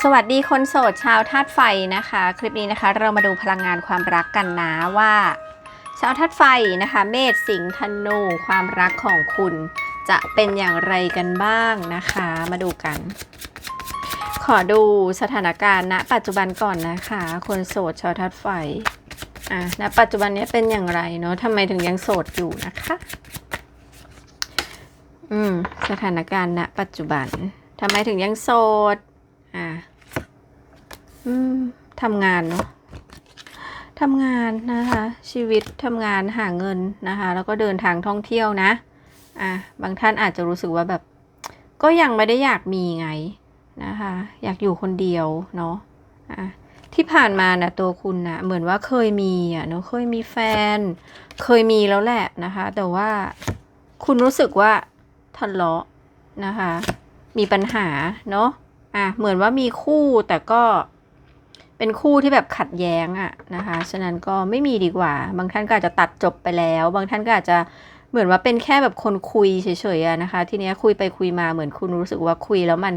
สวัสดีคนโสดชาวธาตุไฟนะคะ คลิปนี้นะคะ เรามาดูพลังงานความรักกันนะว่า ชาวธาตุไฟนะคะ เมษสิงห์ธนูความรักของคุณจะเป็นอย่างไรกันบ้างนะคะ มาดูกัน ขอดูสถานการณ์ณปัจจุบันก่อนนะคะ คนโสดชาวธาตุไฟอะณปัจจุบันนี้เป็นอย่างไรเนาะทำไมถึงยังโสดอยู่นะคะอืมสถานการณ์ณปัจจุบันทำไมถึงยังโสด อ่าอืมทำงานเนาะทำงานนะคะ ชีวิตทำงานหาเงินนะคะ แล้วก็เดินทางท่องเที่ยวนะ อะบางท่านอาจจะรู้สึกว่าแบบ ก็ยังไม่ได้อยากมีไงนะคะ อยากอยู่คนเดียวเนาะอะที่ผ่านมานะตัวคุณนะเหมือนว่าเคยมีอะเนาะเคยมีแฟน เคยมีแล้วแหละนะคะ แต่ว่าคุณรู้สึกว่าทะเลาะนะคะ มีปัญหาเนาะ อะเหมือนว่ามีคู่แต่ก็เป็นคู่ที่แบบขัดแย้งอะนะคะ ฉะนั้นก็ไม่มีดีกว่า บางท่านก็อาจจะตัดจบไปแล้ว บางท่านก็อาจจะเหมือนว่าเป็นแค่แบบคนคุยเฉยๆนะคะ ทีเนี้ยคุยไปคุยมาเหมือนคุณรู้สึกว่าคุยแล้วมัน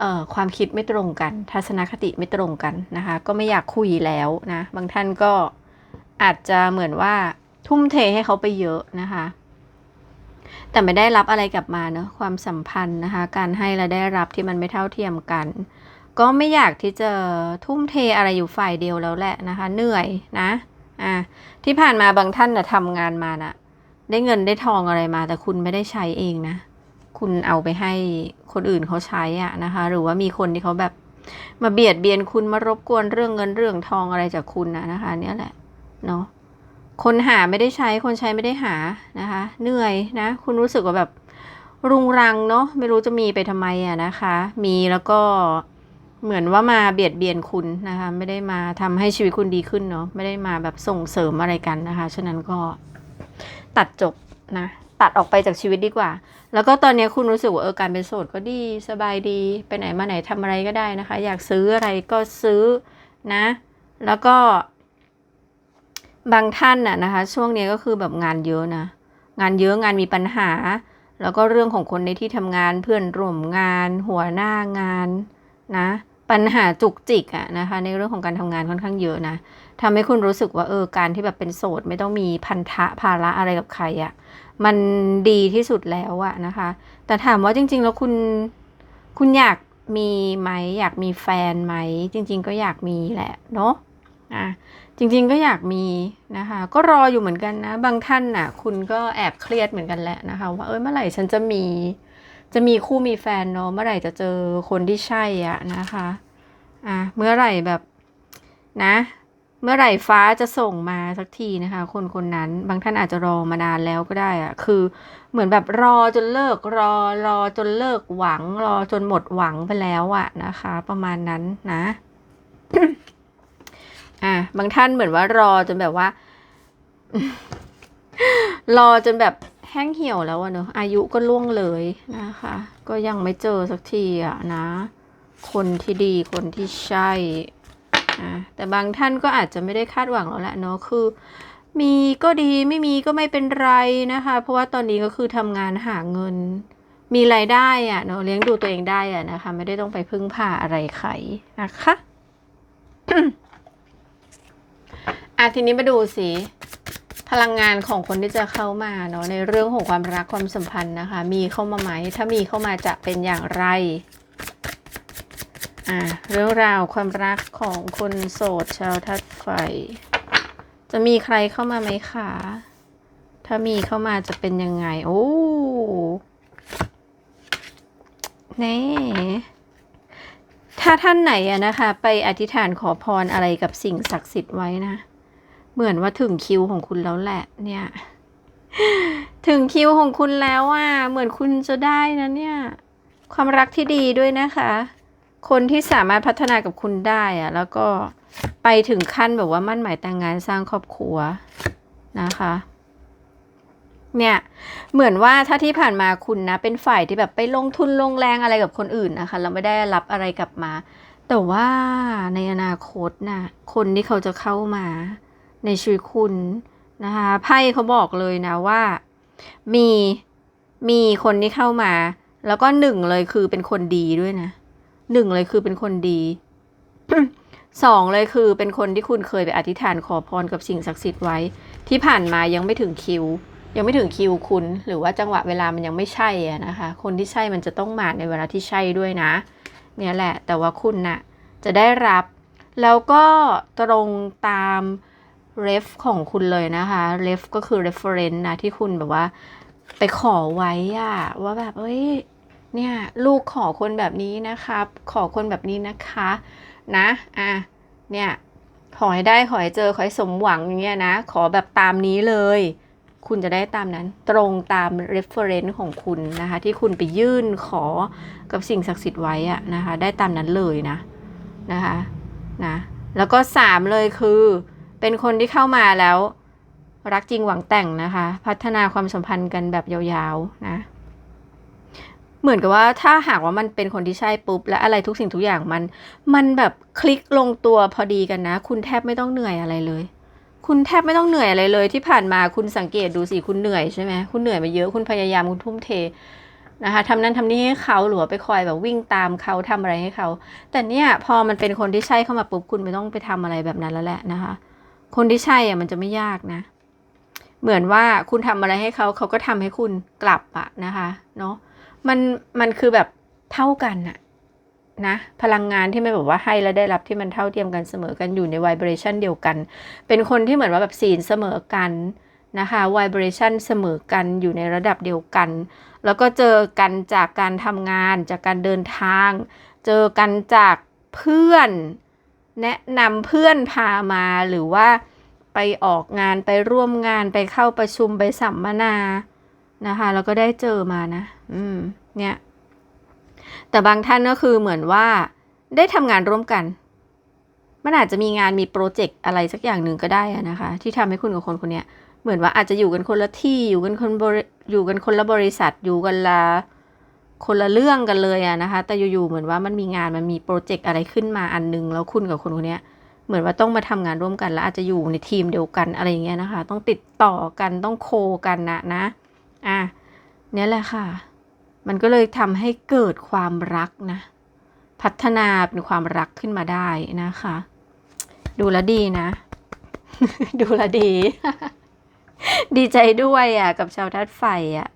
เอ่อความคิดไม่ตรงกัน ทัศนคติไม่ตรงกันนะคะ ก็ไม่อยากคุยแล้วนะ บางท่านก็อาจจะเหมือนว่าทุ่มเทให้เขาไปเยอะนะคะ แต่ไม่ได้รับอะไรกลับมาเนอะความสัมพันธ์นะคะ การให้และได้รับที่มันไม่เท่าเทียมกัน ก็ไม่อยากที่จะทุ่มเทอะไรอยู่ฝ่ายเดียวแล้วแหละนะคะ เหนื่อยนะอะที่ผ่านมาบางท่านนะทำงานมานะได้เงินได้ทองอะไรมา แต่คุณไม่ได้ใช้เองนะ คุณเอาไปให้คนอื่นเขาใช้อะนะคะ หรือว่ามีคนที่เขาแบบมาเบียดเบียนคุณมารบกวนเรื่องเงินเรื่องทองอะไรจากคุณนะนะคะ เนี่ยแหละเนาะ คนหาไม่ได้ใช้คนใช้ไม่ได้หานะคะ เหนื่อยนะ คุณรู้สึกว่าแบบรุงรังเนาะไม่รู้จะมีไปทำไมอะนะคะ มีแล้วก็เหมือนว่ามาเบียดเบียนคุณนะคะ ไม่ได้มาทำให้ชีวิตคุณดีขึ้นเนาะไม่ได้มาแบบส่งเสริมอะไรกันนะคะ ฉะนั้นก็ตัดจบนะตัดออกไปจากชีวิตดีกว่า แล้วก็ตอนนี้คุณรู้สึกว่าเออการเป็นโสดก็ดีสบายดีไปไหนมาไหนทำอะไรก็ได้นะคะ อยากซื้ออะไรก็ซื้อนะ แล้วก็ บางท่านน่ะนะคะ ช่วงนี้ก็คือแบบงานเยอะนะ งานเยอะงานมีปัญหา แล้วก็เรื่องของคนในที่ทำงานเพื่อนร่วมงาน หัวหน้างานนะ ปัญหาจุกจิกอะนะคะ ในเรื่องของการทำงานค่อนข้างเยอะนะทำให้คุณรู้สึกว่าเออการที่แบบเป็นโสด ไม่ต้องมีพันธะภาระอะไรกับใครอะมันดีที่สุดแล้วอะนะคะ แต่ถามว่าจริง ๆ แล้วคุณคุณอยากมีไหมอยากมีแฟนไหม จริง ๆ ก็อยากมีแหละเนาะอะ จริงๆก็อยากมีนะคะ ก็รออยู่เหมือนกันนะ บางท่านน่ะ คุณก็แอบเครียดเหมือนกันแหละนะคะ ว่าเอ้ยเมื่อไหร่ฉันจะมี จะมีคู่มีแฟนเนาะเมื่อไหร่จะเจอคนที่ใช่อะนะคะอะเมื่อไหร่แบบนะ เมื่อไหร่ฟ้าจะส่งมาสักทีนะคะ คนคนนั้น บางท่านอาจจะรอมานานแล้วก็ได้อะคือเหมือนแบบรอจนเลิกรอรอจนเลิกหวัง รอจนหมดหวังไปแล้วอะนะคะ ประมาณนั้นนะ อะบางท่านเหมือนว่ารอจนแบบว่า รอจนแบบแห้งเหี่ยวแล้วอะเนอะอายุก็ล่วงเลยนะคะ ก็ยังไม่เจอสักทีอะนะ คนที่ดีคนที่ใช่อะแต่บางท่านก็อาจจะไม่ได้คาดหวังแล้วแหละเนอะคือมีก็ดีไม่มีก็ไม่เป็นไรนะคะ เพราะว่าตอนนี้ก็คือทำงานหาเงิน มีรายได้อะเนอะเลี้ยงดูตัวเองได้อะนะคะ ไม่ได้ต้องไปพึ่งพาอะไรใครนะคะ อะทีนี้มาดูสิพลังงานของคนที่จะเข้ามาเนาะในเรื่องของความรักความสัมพันธ์นะคะ มีเข้ามาไหม ถ้ามีเข้ามาจะเป็นอย่างไรอะเรื่องราวความรักของคนโสดชาวทัดไฟ จะมีใครเข้ามาไหมคะถ้ามีเข้ามาจะเป็นยังไง โอ้เน่ถ้าท่านไหนอะนะคะ ไปอธิษฐานขอพรอะไรกับสิ่งศักดิ์สิทธิ์ไว้นะ เหมือนว่าถึงคิวของคุณแล้วแหละ เนี่ย ถึงคิวของคุณแล้วอะเหมือนคุณจะได้นะเนี่ย ความรักที่ดีด้วยนะคะ คนที่สามารถพัฒนากับคุณได้อะแล้วก็ไปถึงขั้นแบบว่ามั่นหมายแต่งงานสร้างครอบครัวนะคะเนี่ยเหมือนว่าถ้าที่ผ่านมาคุณนะ เป็นฝ่ายที่แบบไปลงทุนลงแรงอะไรกับคนอื่นนะคะเราไม่ได้รับอะไรกลับมา แต่ว่าในอนาคตนะคนที่เขาจะเข้ามา ในชีวิตคุณนะคะไพ่เขาบอกเลยนะว่า มีมีคนที่เข้ามา แล้วก็หนึ่งเลยคือเป็นคนดีด้วยนะหนึ่งเลยคือเป็นคนดีสองเลยคือเป็นคนที่คุณเคยไปอธิษฐานขอพรกับสิ่งศักดิ์สิทธิ์ไว้ ที่ผ่านมายังไม่ถึงคิว ยังไม่ถึงคิวคุณ หรือว่าจังหวะเวลามันยังไม่ใช่อะนะคะ คนที่ใช่มันจะต้องมาในเวลาที่ใช่ด้วยนะ เนี่ยแหละ แต่ว่าคุณน่ะจะได้รับ แล้วก็ตรงตาม ref ของคุณเลยนะคะ ref ก็คือ reference นะ ที่คุณแบบว่า ไปขอไว้อะว่าแบบ เอ้ย เนี่ย ลูกขอคนแบบนี้นะครับ ขอคนแบบนี้นะคะ นะ อะ เนี่ย ขอให้ได้ ขอให้เจอ ขอให้สมหวังอย่างเงี้ยนะ ขอแบบตามนี้เลย คุณจะได้ตามนั้น ตรงตาม reference ของคุณนะคะ ที่คุณไปยื่นขอกับสิ่งศักดิ์สิทธิ์ไว้อะนะคะ ได้ตามนั้นเลยนะ นะคะ นะ แล้วก็สามเลยคือ เป็นคนที่เข้ามาแล้ว รักจริงหวังแต่งนะคะ พัฒนาความสัมพันธ์กันแบบยาวๆนะเหมือนกับว่าถ้าหากว่ามันเป็นคนที่ใช่ปุ๊บ และอะไรทุกสิ่งทุกอย่างมัน มันแบบคลิกลงตัวพอดีกันนะ คุณแทบไม่ต้องเหนื่อยอะไรเลย คุณแทบไม่ต้องเหนื่อยอะไรเลย ที่ผ่านมาคุณสังเกตดูสิคุณเหนื่อยใช่ไหมคุณเหนื่อยมาเยอะคุณพยายามคุณทุ่มเทนะคะทำนั้นทำนี้ให้เขาหรือว่าไปคอยแบบวิ่งตามเขาทำอะไรให้เขา แต่เนี่ยพอมันเป็นคนที่ใช่เข้ามาปุ๊บคุณไม่ต้องไปทำอะไรแบบนั้นแล้วแหละนะคะ คนที่ใช่อะมันจะไม่ยากนะ เหมือนว่าคุณทำอะไรให้เขาเขาก็ทำให้คุณกลับอะนะคะเนาะมันมันคือแบบเท่ากันอะนะพลังงานที่ไม่แบบว่าให้และได้รับที่มันเท่าเทียมกันเสมอกันอยู่ในไวเบรชันเดียวกัน เป็นคนที่เหมือนว่าแบบศีลเสมอกันนะคะไวเบรชันเสมอกันอยู่ในระดับเดียวกัน แล้วก็เจอกันจากการทำงาน จากการเดินทาง เจอกันจากเพื่อน แนะนำเพื่อนพามาหรือว่าไปออกงานไปร่วมงานไปเข้าประชุมไปสัมมนานะคะแล้วก็ได้เจอมานะ อืม เนี่ย แต่บางท่านก็คือเหมือนว่าได้ทำงานร่วมกัน มันอาจจะมีงานมีโปรเจกต์อะไรสักอย่างหนึ่งก็ได้นะคะ ที่ทำให้คุณกับคนคนนี้เหมือนว่าอาจจะอยู่กันคนละที่อยู่กันคนอยู่กันคนละบริษัทอยู่กันละ คนละเรื่องกันเลยอะนะคะ แต่อยู่ๆเหมือนว่ามันมีงานมันมีโปรเจกต์อะไรขึ้นมาอันนึง แล้วคุณกับคนคนนี้เหมือนว่าต้องมาทำงานร่วมกัน แล้วอาจจะอยู่ในทีมเดียวกันอะไรอย่างเงี้ยนะคะ ต้องติดต่อกันต้องโคกันนะนะอะเนี่ยแหละค่ะ มันก็เลยทำให้เกิดความรักนะ พัฒนาเป็นความรักขึ้นมาได้นะคะ ดูแลดีนะ ดูแลดี ดีใจด้วยอะ กับชาวทัดไฟอะ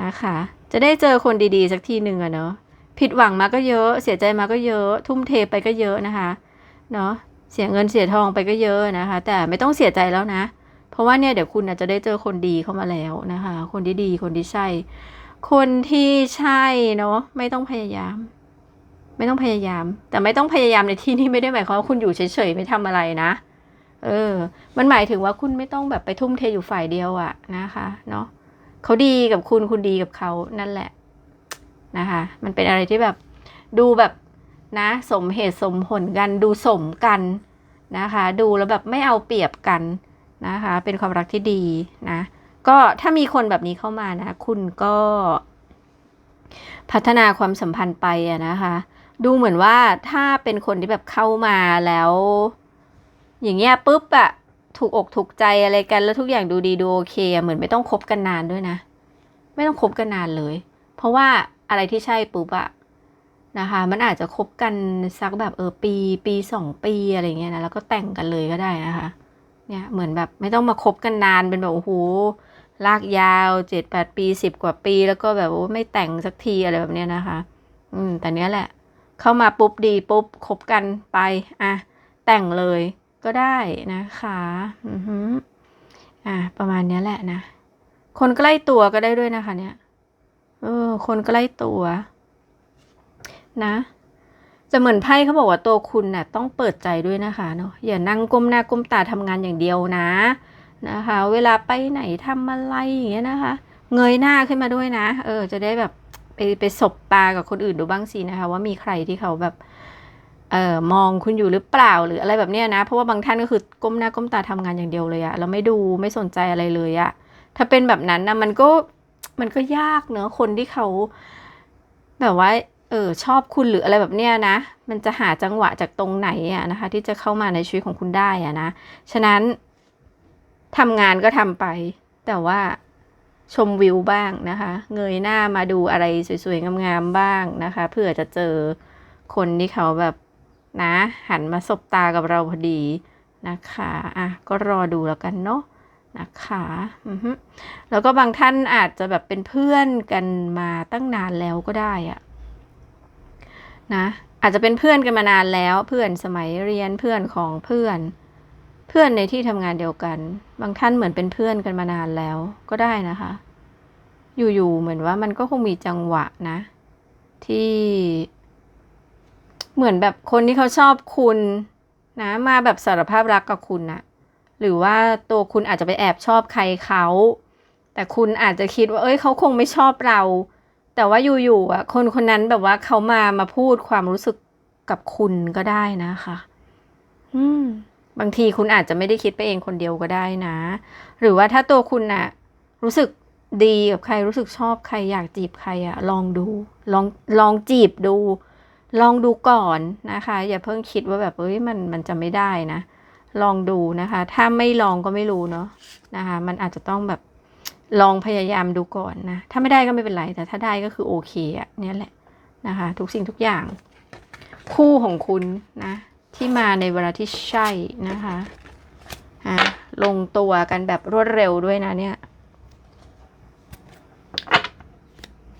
นะคะ จะได้เจอคนดีๆ สักทีหนึ่งอะเนาะผิดหวังมาก็เยอะ เสียใจมาก็เยอะ ทุ่มเทไปก็เยอะนะคะเนาะเสียเงินเสียทองไปก็เยอะนะคะ แต่ไม่ต้องเสียใจแล้วนะ เพราะว่าเนี่ยเดี๋ยวคุณอาจจะได้เจอคนดีเข้ามาแล้วนะคะ คนที่ดีคนที่ใช่ คนที่ใช่เนาะไม่ต้องพยายาม ไม่ต้องพยายาม แต่ไม่ต้องพยายามในที่นี้ไม่ได้หมายความว่าคุณอยู่เฉยๆไม่ทำอะไรนะเออ มันหมายถึงว่าคุณไม่ต้องแบบไปทุ่มเทอยู่ฝ่ายเดียวอะนะคะ เนาะ เขาดีกับคุณคุณดีกับเขานั่นแหละนะคะ มันเป็นอะไรที่แบบดูแบบนะสมเหตุสมผลกันดูสมกันนะคะ ดูแล้วแบบไม่เอาเปรียบกันนะคะ เป็นความรักที่ดีนะ ก็ถ้ามีคนแบบนี้เข้ามานะ คุณก็พัฒนาความสัมพันธ์ไปอะนะคะ ดูเหมือนว่าถ้าเป็นคนที่แบบเข้ามาแล้ว อย่างเงี้ยปุ๊บอะ ถูกอกถูกใจอะไรกันแล้วทุกอย่างดูดีดูโอเคเหมือนไม่ต้องคบกันนานด้วยนะ ไม่ต้องคบกันนานเลย เพราะว่าอะไรที่ใช่ปุ๊บอะนะคะ มันอาจจะคบกันสักแบบเออปี ปีสองปีอะไรเงี้ยนะแล้วก็แต่งกันเลยก็ได้นะคะ เนี่ยเหมือนแบบไม่ต้องมาคบกันนานเป็นแบบโอ้โหลากยาวเจ็ดแปดปีสิบกว่าปี แล้วก็แบบว่าไม่แต่งสักทีอะไรแบบเนี้ยนะคะ อืมแต่เนี้ยแหละ เข้ามาปุ๊บดีปุ๊บคบกันไปอะแต่งเลย ก็ได้นะคะอือฮึอะประมาณนี้แหละนะ คนใกล้ตัวก็ได้ด้วยนะคะ เนี่ยเออ คนใกล้ตัว นะจะเหมือนไพ่เขาบอกว่าตัวคุณน่ะต้องเปิดใจด้วยนะคะเนาะอย่านั่งก้มหน้าก้มตาทำงานอย่างเดียวนะนะคะ เวลาไปไหนทำอะไรอย่างเงี้ยนะคะ เงยหน้าขึ้นมาด้วยนะ เออ จะได้แบบไปไปสบตากับคนอื่นดูบ้างสินะคะ ว่ามีใครที่เขาแบบ เอ่อมองคุณอยู่หรือเปล่าหรืออะไรแบบเนี้ยนะ เพราะว่าบางท่านก็คือก้มหน้าก้มตาทำงานอย่างเดียวเลยอะแล้วไม่ดูไม่สนใจอะไรเลยอะถ้าเป็นแบบนั้นนะมันก็มันก็ยากเนอะคนที่เขาแบบว่าเออชอบคุณหรืออะไรแบบเนี้ยนะ มันจะหาจังหวะจากตรงไหนอะนะคะ ที่จะเข้ามาในชีวิตของคุณได้อะนะฉะนั้นทำงานก็ทำไป แต่ว่าชมวิวบ้างนะคะ เงยหน้ามาดูอะไรสวยๆงามๆบ้างนะคะเพื่อจะเจอคนที่เขาแบบ นะ หันมาสบตากับเราพอดีนะคะอะก็รอดูแล้วกันเนาะนะคะแล้วก็บางท่านอาจจะแบบเป็นเพื่อนกันมาตั้งนานแล้วก็ได้อะนะอาจจะเป็นเพื่อนกันมานานแล้ว เพื่อนสมัยเรียนเพื่อนของเพื่อน เพื่อนในที่ทำงานเดียวกัน บางท่านเหมือนเป็นเพื่อนกันมานานแล้วก็ได้นะคะ อยู่ๆเหมือนว่ามันก็คงมีจังหวะนะ ที่ เหมือนแบบคนที่เขาชอบคุณนะมาแบบสารภาพรักกับคุณนะหรือว่าตัวคุณอาจจะไปแอบชอบใครเขา แต่คุณอาจจะคิดว่า เอ้ยเขาคงไม่ชอบเรา แต่ว่าอยู่ๆอะ คนคนนั้นแบบว่าเขามามาพูดความรู้สึกกับคุณก็ได้นะคะ อืม บางทีคุณอาจจะไม่ได้คิดไปเองคนเดียวก็ได้นะ หรือว่าถ้าตัวคุณน่ะรู้สึกดีกับใครรู้สึกชอบใครอยากจีบใครอะลองดู ลองลองจีบดู ลองดูก่อนนะคะ อย่าเพิ่งคิดว่าแบบเอ้ยมันมันจะไม่ได้นะ ลองดูนะคะ ถ้าไม่ลองก็ไม่รู้เนาะนะคะ มันอาจจะต้องแบบลองพยายามดูก่อนนะ ถ้าไม่ได้ก็ไม่เป็นไร แต่ถ้าได้ก็คือโอเคอะเนี่ยแหละนะคะ ทุกสิ่งทุกอย่าง คู่ของคุณนะ ที่มาในเวลาที่ใช่นะคะอะลงตัวกันแบบรวดเร็วด้วยนะเนี่ย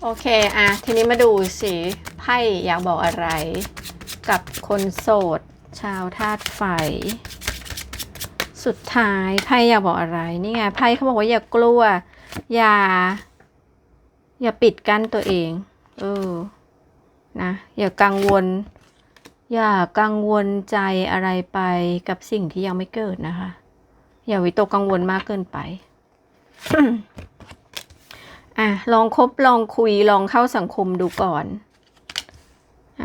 โอเค อะ ทีนี้มาดูสิ พ่อยากบอกอะไร กับคนโสด ชาวธาตุไฟ สุดท้ายไพ่อยากบอกอะไรนี่ไงไพ่เขาบอกว่าอย่ากลัว อย่า อย่าปิดกั้นตัวเอง เออนะอย่ากังวล อย่ากังวลใจอะไรไปกับสิ่งที่ยังไม่เกิดนะคะ อย่าวิตกกังวลมากเกินไปอะลองคบลองคุยลองเข้าสังคมดูก่อน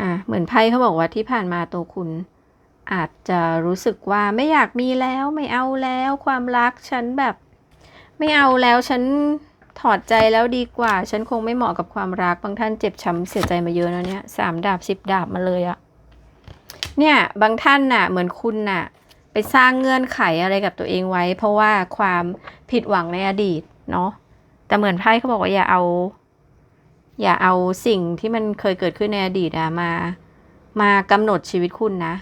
อะเหมือนไพ่เขาบอกว่าที่ผ่านมาตัวคุณ อาจจะรู้สึกว่าไม่อยากมีแล้วไม่เอาแล้วความรักฉันแบบ ไม่เอาแล้วฉันถอดใจแล้วดีกว่า ฉันคงไม่เหมาะกับความรักบางท่านเจ็บช้ำเสียใจมาเยอะนะเนี่ยสามดาบสิบดาบมาเลยอะเนี่ยบางท่านน่ะเหมือนคุณน่ะ ไปสร้างเงื่อนไขอะไรกับตัวเองไว้ เพราะว่าความผิดหวังในอดีตเนาะแต่เหมือนไพ่เขาบอกว่าอย่าเอา อย่าเอาสิ่งที่มันเคยเกิดขึ้นในอดีตอะมา มากำหนดชีวิตคุณนะ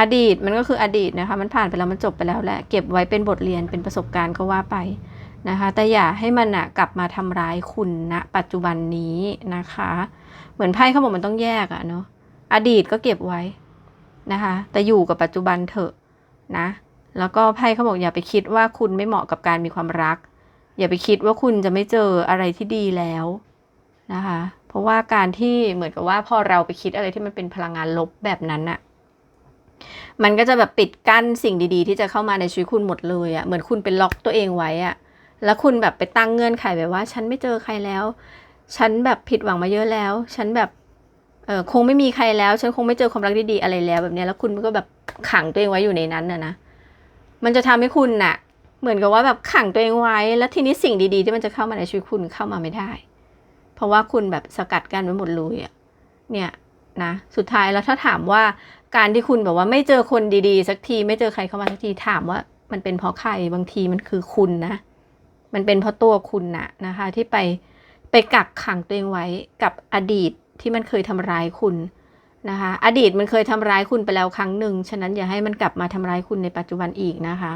อดีตมันก็คืออดีตนะคะ มันผ่านไปแล้วมันจบไปแล้วแหละ เก็บไว้เป็นบทเรียนเป็นประสบการณ์ก็ว่าไปนะคะ แต่อย่าให้มันอะกลับมาทำร้ายคุณณนะปัจจุบันนี้นะคะ เหมือนไพ่เขาบอกมันต้องแยกอะเนาะ อดีตก็เก็บไว้นะคะ แต่อยู่กับปัจจุบันเถอะนะ แล้วก็ไพ่เขาบอกอย่าไปคิดว่าคุณไม่เหมาะกับการมีความรัก อย่าไปคิดว่าคุณจะไม่เจออะไรที่ดีแล้ว นะคะ เพราะว่าการที่เหมือนกับว่าพอเราไปคิดอะไรที่มันเป็นพลังงานลบแบบนั้นอะมันก็จะแบบปิดกั้นสิ่งดีๆ ที่จะเข้ามาในชีวิตคุณหมดเลยอะเหมือนคุณเป็นล็อกตัวเองไว้อะแล้วคุณแบบไปตั้งเงื่อนไขแบบว่า ฉันไม่เจอใครแล้ว ฉันแบบผิดหวังมาเยอะแล้ว ฉันแบบเออคงไม่มีใครแล้ว ฉันคงไม่เจอความรักดีๆอะไรแล้วแบบนี้แล้วคุณก็แบบขังตัวเองไว้อยู่ในนั้นนะนะ มันจะทำให้คุณน่ะ เหมือนกับว่าแบบขังตัวเองไว้ แล้วทีนี้สิ่งดีๆ ที่มันจะเข้ามาในชีวิตคุณเข้ามาไม่ได้ ราะว่าคุณแบบสกัดกันไว้หมดเลยอะเนี่ยนะสุดท้ายแล้วถ้าถามว่าการที่คุณแบบว่าไม่เจอคนดีๆ สักทีไม่เจอใครเข้ามาสักทีถามว่า มันเป็นเพราะใครบางทีมันคือคุณนะ มันเป็นเพราะตัวคุณนะนะคะ ที่ไปไปกักขังตัวเองไว้กับอดีตที่มันเคยทำร้ายคุณนะคะ อดีตมันเคยทำร้ายคุณไปแล้วครั้งหนึ่งฉะนั้นอย่าให้มันกลับมาทำร้ายคุณในปัจจุบันอีกนะคะ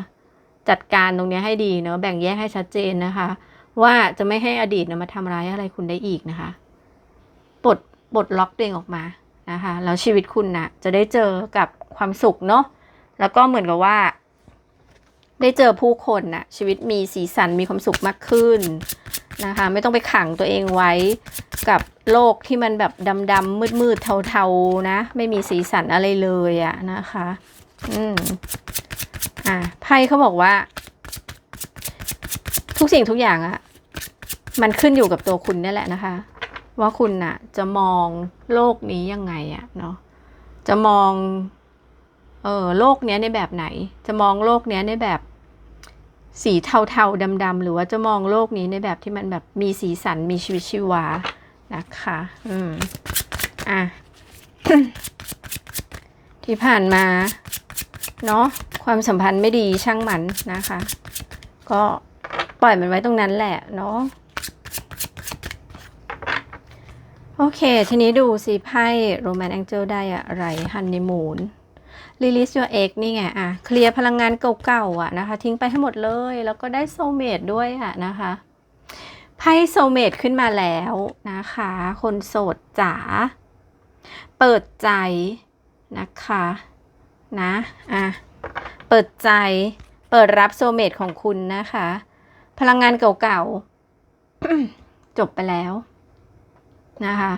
จัดการตรงนี้ให้ดีเนาะแบ่งแยกให้ชัดเจนนะคะ ว่าจะไม่ให้อดีตนะมาทำร้ายอะไรคุณได้อีกนะคะปลดปลดล็อกตัวเองออกมานะคะแล้วชีวิตคุณนะจะได้เจอกับความสุขเนาะแล้วก็เหมือนกับว่า ได้เจอผู้คนนะชีวิตมีสีสันมีความสุขมากขึ้นนะคะ ไม่ต้องไปขังตัวเองไว้กับโลกที่มันแบบดำๆมืดๆเทาๆนะ ไม่มีสีสันอะไรเลยอะนะคะ อืมอ่าไพ่เขาบอกว่า ทุกสิ่งทุกอย่างอะ มันขึ้นอยู่กับตัวคุณนี่แหละนะคะ ว่าคุณน่ะ จะมองโลกนี้ยังไงอะเนาะจะมอง เออโลกเนี้ยในแบบไหน จะมองโลกเนี้ยในแบบสีเทาๆดำๆหรือว่าจะมองโลกนี้ในแบบที่มันแบบมีสีสันมีชีวิตชีวานะคะ อืม อะ ที่ผ่านมา เนาะความสัมพันธ์ไม่ดีช่างมันนะคะ ก็ปล่อยมันไว้ตรงนั้นแหละเนาะ โอเค ทีนี้ดูสิไพ่โรแมน a องเจิลได้อะไรฮันนีมูน release your egg นี่ไงอะเคลียร์พลังงานเก่าๆอะนะคะ ทิ้งไปให้หมดเลย แล้วก็ได้โซเมดด้วยอะนะคะไพ่โซเมดขึ้นมาแล้วนะคะ คนโสดจ๋าเปิดใจนะคะนะอะเปิดใจเปิดรับโซเมดของคุณนะคะ พลังงานเก่าๆจบไปแล้ว นะคะ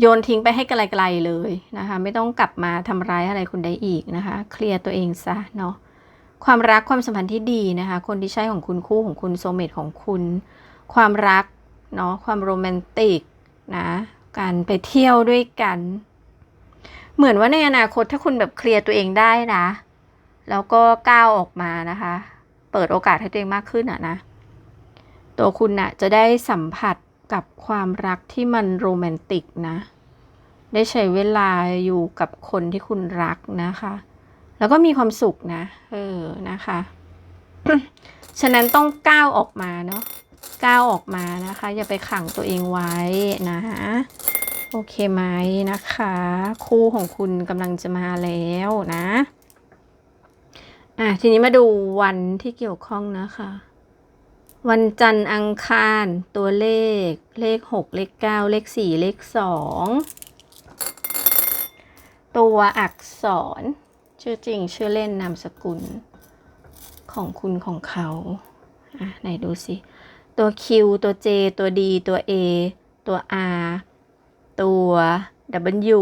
โยนทิ้งไปให้ไกลๆเลยนะคะ ไม่ต้องกลับมาทำร้ายอะไรคุณได้อีกนะคะ เคลียร์ตัวเองซะเนาะความรักความสัมพันธ์ที่ดีนะคะ คนที่ใช่ของคุณคู่ของคุณโซเมตของคุณ ความรักเนาะความโรแมนติกนะการไปเที่ยวด้วยกัน เหมือนว่าในอนาคตถ้าคุณแบบเคลียร์ตัวเองได้นะ แล้วก็ก้าวออกมานะคะ เปิดโอกาสให้ตัวเองมากขึ้นอะนะ ตัวคุณน่ะจะได้สัมผัส กับความรักที่มันโรแมนติกนะ ได้ใช้เวลาอยู่กับคนที่คุณรักนะคะ แล้วก็มีความสุขนะ เออ นะคะ ฉะนั้นต้องก้าวออกมาเนาะ ก้าวออกมานะคะ อย่าไปขังตัวเองไว้นะ โอเคไหมนะคะ คู่ของคุณกำลังจะมาแล้วนะ อะ ทีนี้มาดูวันที่เกี่ยวข้องนะคะ วันจันทร์อังคารตัวเลข เลขหกเลขเก้าเลขสี่เลขสองตัวอักษร ชื่อจริง ชื่อเล่นนามสกุล ของคุณของเขา อะ ไหนดูสิ ตัว Q ตัว J ตัว D ตัว A ตัว R ตัว W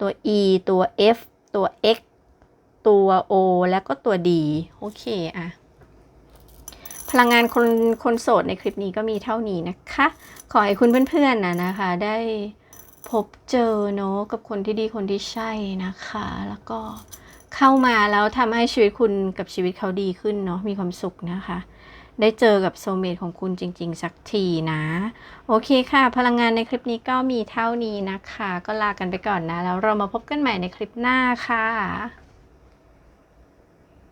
ตัว E ตัว F ตัว X ตัว O แล้วก็ตัว D โอเค อะ พลังงานคนคนโสดในคลิปนี้ก็มีเท่านี้นะคะ ขอให้คุณเพื่อนๆนะนะคะ ได้พบเจอเนาะกับคนที่ดีคนที่ใช่นะคะ แล้วก็เข้ามาแล้วทำให้ชีวิตคุณกับชีวิตเขาดีขึ้นเนาะมีความสุขนะคะ ได้เจอกับโซเมตของคุณจริง ๆ สักทีนะ โอเคค่ะ พลังงานในคลิปนี้ก็มีเท่านี้นะคะ ก็ลากันไปก่อนนะ แล้วเรามาพบกันใหม่ในคลิปหน้าค่ะ